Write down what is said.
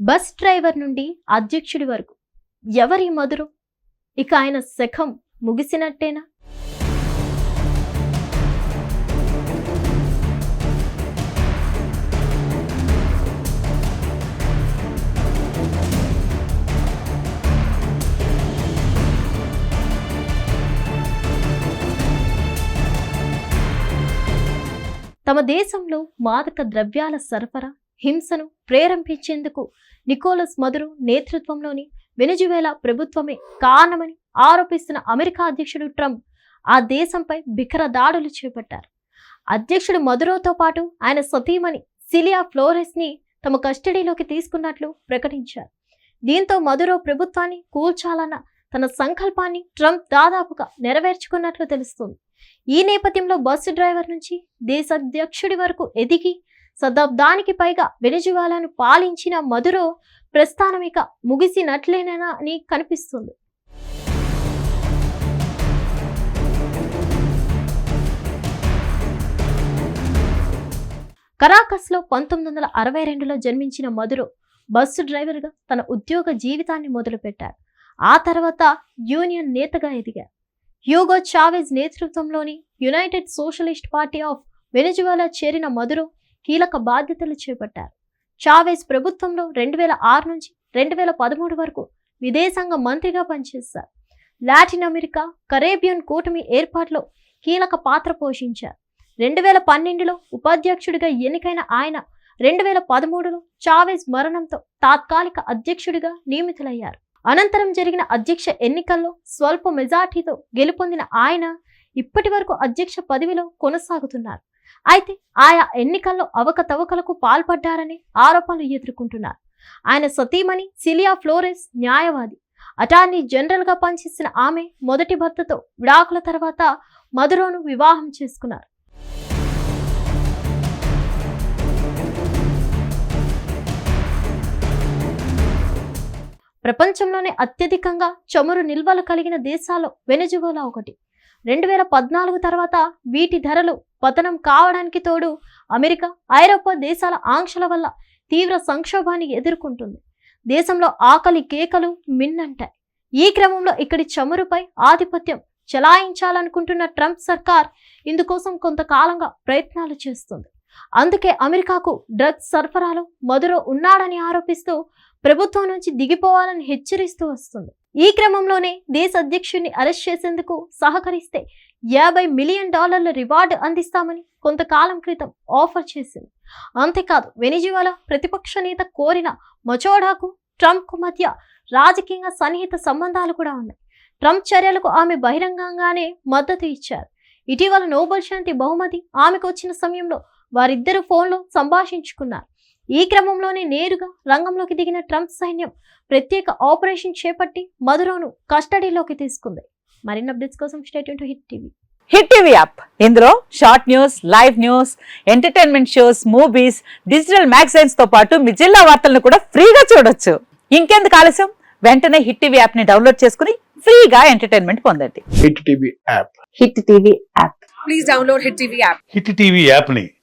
Bus driver నుండి అధ్యక్షుడి వరకు. ఎవరి మధురు ఇక ఆయన శఖం ముగిసినట్టేనా? తమ దేశంలో మాదక ద్రవ్యాల సరఫరా హింసను ప్రేరేపించేందుకు నికోలస్ మదురు నేతృత్వంలోని వెనుజువేలా ప్రభుత్వమే కారణమని ఆరోపిస్తున్న అమెరికా అధ్యక్షుడు ట్రంప్ ఆ దేశంపై బికర దాడులు చేపట్టారు. అధ్యక్షుడు మదురోతో పాటు ఆయన సతీమణి సిలియా ఫ్లోరెస్ని తమ కస్టడీలోకి తీసుకున్నట్లు ప్రకటించారు. దీంతో మదురో ప్రభుత్వాన్ని కూల్చాలన్న తన సంకల్పాన్ని ట్రంప్ దాదాపుగా నెరవేర్చుకున్నట్లు తెలుస్తుంది. ఈ నేపథ్యంలో బస్సు డ్రైవర్ నుంచి దేశాధ్యక్షుడి వరకు ఎదిగి శతాబ్దానికి పైగా వెనజువాలాను పాలించిన మధురో ప్రస్థానం ఇక ముగిసినట్లేనా అని కనిపిస్తుంది. కరాకస్లో పంతొమ్మిది వందల అరవై రెండులో జన్మించిన మధురో బస్సు డ్రైవర్గా తన ఉద్యోగ జీవితాన్ని మొదలుపెట్టారు. ఆ తర్వాత యూనియన్ నేతగా ఎదిగారు. హ్యూగో చావెజ్ నేతృత్వంలోని United Socialist Party of Venezuela చేరిన మధురో కీలక బాధ్యతలు చేపట్టారు. చావెజ్ ప్రభుత్వంలో రెండు వేల ఆరు నుంచి రెండు వేల పదమూడు వరకు విదేశాంగ మంత్రిగా పనిచేశారు. లాటిన్ అమెరికా కరేబియన్ కూటమి ఏర్పాటులో కీలక పాత్ర పోషించారు. రెండు వేల పన్నెండులో ఉపాధ్యక్షుడిగా ఎన్నికైన ఆయన రెండు వేల పదమూడులో చావేజ్ మరణంతో తాత్కాలిక అధ్యక్షుడిగా నియమితులయ్యారు. అనంతరం జరిగిన అధ్యక్ష ఎన్నికల్లో స్వల్ప మెజార్టీతో గెలుపొందిన ఆయన ఇప్పటి వరకు అధ్యక్ష పదవిలో కొనసాగుతున్నారు. అయితే ఆయా ఎన్నికల్లో అవకతవకలకు పాల్పడ్డారని ఆరోపణలు ఎదుర్కొంటున్నారు. ఆయన సతీమణి సిలియా ఫ్లోరెస్ న్యాయవాది. అటార్నీ జనరల్గా పనిచేసిన ఆమె మొదటి భర్తతో విడాకుల తర్వాత మధురోను వివాహం చేసుకున్నారు. ప్రపంచంలోనే అత్యధికంగా చమురు నిల్వలు కలిగిన దేశాల్లో వెనుజువోలా ఒకటి. రెండు వేల పద్నాలుగు తర్వాత వీటి ధరలు పతనం కావడానికి తోడు అమెరికా ఐరోపా దేశాల ఆంక్షల వల్ల తీవ్ర సంక్షోభాన్ని ఎదుర్కొంటుంది. దేశంలో ఆకలి కేకలు మిన్నంటాయి ఈ క్రమంలో ఇక్కడి చమురుపై ఆధిపత్యం చెలాయించాలనుకుంటున్న ట్రంప్ సర్కార్ ఇందుకోసం కొంతకాలంగా ప్రయత్నాలు చేస్తుంది. అందుకే అమెరికాకు డ్రగ్స్ సరఫరాలో మధురో ఉన్నాడని ఆరోపిస్తూ ప్రభుత్వం నుంచి దిగిపోవాలని హెచ్చరిస్తూ వస్తుంది. ఈ క్రమంలోనే దేశ అధ్యక్షుడిని అరెస్ట్ చేసేందుకు సహకరిస్తే యాభై మిలియన్ డాలర్ల రివార్డు అందిస్తామని కొంతకాలం క్రితం ఆఫర్ చేసింది. అంతేకాదు వెనిజువలా ప్రతిపక్ష నేత కోరిన మచోడాకు ట్రంప్కు మధ్య రాజకీయంగా సన్నిహిత సంబంధాలు కూడా ఉన్నాయి. ట్రంప్ చర్యలకు ఆమె బహిరంగంగానే మద్దతు ఇచ్చారు. ఇటీవల నోబెల్ శాంతి బహుమతి ఆమెకు వచ్చిన సమయంలో వారిద్దరు ఫోన్లో సంభాషించుకున్నారు. ఈ క్రమంలోనే నేరుగా రంగంలోకి దిగిన ట్రంప్ సైన్యం ప్రత్యేక ఆపరేషన్ చేపట్టి మధురోను కస్టడీలోకి తీసుకుంది. మరిన్ని అప్డేట్స్ కోసం stay tuned to Hit TV. Hit TV app. ఇందులో short news live news entertainment shows movies digital మ్యాగజైన్స్తో పాటు మీ జిల్లా వార్తలను కూడా ఫ్రీగా చూడొచ్చు. ఇంకెందుకు ఆలస్యం? వెంటనే హిట్ టీవీ యాప్ని డౌన్లోడ్ చేసుకుని ఫ్రీగా ఎంటర్టైన్మెంట్ పొందండి. Hit TV app. Hit TV app. Please download Hit TV app. Hit TV యాప్ని